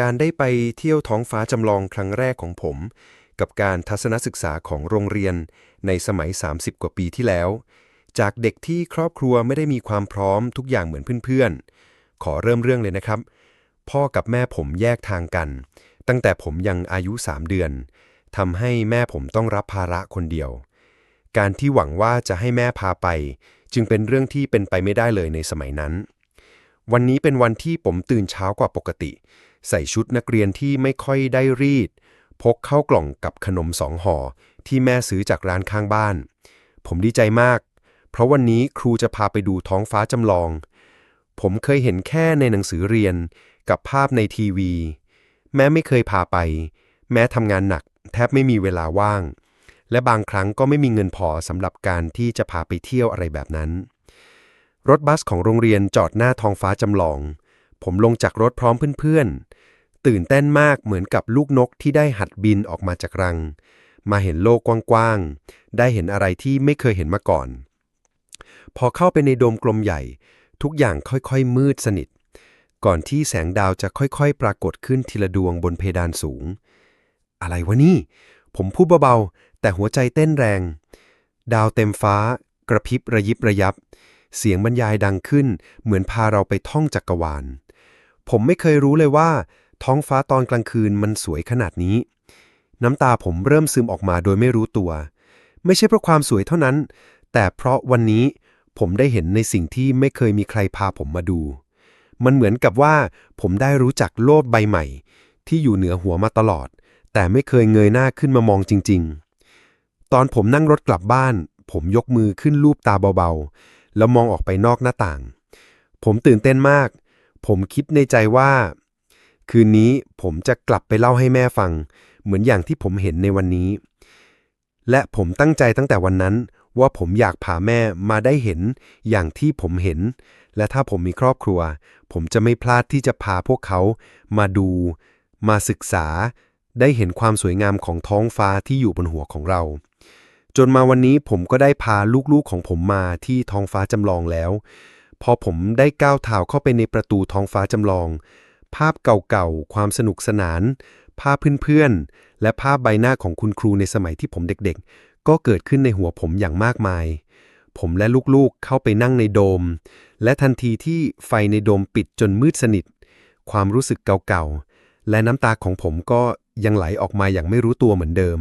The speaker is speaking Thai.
การได้ไปเที่ยวท้องฟ้าจำลองครั้งแรกของผม กับการทัศนศึกษาของโรงเรียนในสมัย 30 กว่าปีที่แล้ว จากเด็กที่ครอบครัวไม่ได้มีความพร้อมทุกอย่างเหมือนเพื่อนๆ ขอเริ่มเรื่องเลยนะครับ พ่อกับแม่ผมแยกทางกัน ตั้งแต่ผมยังอายุ 3 เดือนทำให้แม่ผมต้องรับภาระคนเดียว การที่หวังว่าจะให้แม่พาไป จึงเป็นเรื่องที่เป็นไปไม่ได้เลยในสมัยนั้น วันนี้เป็นวันที่ผมตื่นเช้ากว่าปกติ ใส่ชุดนักเรียนที่ไม่ค่อยได้รีด พกเข้ากล่องกับขนมสองห่อที่แม่ซื้อจากร้านข้างบ้าน ผมดีใจมาก เพราะวันนี้ครูจะพาไปดูท้องฟ้าจำลอง ผมเคยเห็นแค่ในหนังสือเรียนกับภาพในทีวี แม้ไม่เคยพาไป แม้ทำงานหนัก แทบไม่มีเวลาว่าง และบางครั้งก็ไม่มีเงินพอสำหรับการที่จะพาไปเที่ยวอะไรแบบนั้น รถบัสของโรงเรียนจอดหน้าท้องฟ้าจำลอง ผมลงจากรถพร้อมเพื่อนๆ ตื่นเต้นมากเหมือนกับลูกนกที่ได้หัดบินออกมาจากรัง มาเห็นโลกกว้างๆ ได้เห็นอะไรที่ไม่เคยเห็นมาก่อน พอเข้าไปในโดมกลมใหญ่ ทุกอย่างค่อยๆ มืดสนิท ก่อนที่แสงดาวจะค่อยๆ ปรากฏขึ้นทีละดวงบนเพดานสูง อะไรวะนี่ ผมพูดเบาๆ แต่หัวใจเต้นแรง ดาวเต็มฟ้ากระพริบระยิบระยับ เสียงบรรยายดังขึ้น เหมือนพาเราไปท่องจักรวาล ผมไม่เคยรู้เลยว่า ท้องฟ้าตอนกลางคืนมันสวยขนาดนี้ น้ำตาผมเริ่มซึมออกมาโดยไม่รู้ตัว ไม่ใช่เพราะความสวยเท่านั้น แต่เพราะวันนี้ผมได้เห็นในสิ่งที่ไม่เคยมีใครพาผมมาดู มันเหมือนกับว่า ผมได้รู้จักโลกใบใหม่ ที่อยู่เหนือหัวมาตลอด แต่ไม่เคยเงยหน้าขึ้นมามองจริง ๆ ตอนผมนั่งรถกลับบ้าน ผมยกมือขึ้นลูบตาเบาๆ แล้วมองออกไปนอกหน้าต่าง ผมตื่นเต้นมาก ผมคิดในใจว่า คืนนี้ผมจะกลับไปเล่าให้แม่ฟัง เหมือนอย่างที่ผมเห็นในวันนี้ และผมตั้งใจตั้งแต่วันนั้นว่าผมอยากพาแม่มาได้เห็นอย่างที่ผมเห็น และถ้าผมมีครอบครัว ผมจะไม่พลาดที่จะพาพวกเขามาดู มาศึกษา ได้เห็นความสวยงามของท้องฟ้าที่อยู่บนหัวของเรา จนมาวันนี้ผมก็ได้พาลูกๆของผมมาที่ท้องฟ้าจำลองแล้ว พอผมได้ก้าวเท้าเข้าไปในประตูท้องฟ้าจำลอง ภาพเก่าๆ ความสนุกสนาน ภาพเพื่อนๆ และภาพใบหน้าของคุณครูในสมัยที่ผมเด็กๆ ก็เกิดขึ้นในหัวผมอย่างมากมาย ผมและลูกๆ เข้าไปนั่งในโดม และทันทีที่ไฟในโดมปิดจนมืดสนิท ความรู้สึกเก่าๆ และน้ำตาของผมก็ยังไหลออกมาอย่างไม่รู้ตัวเหมือนเดิม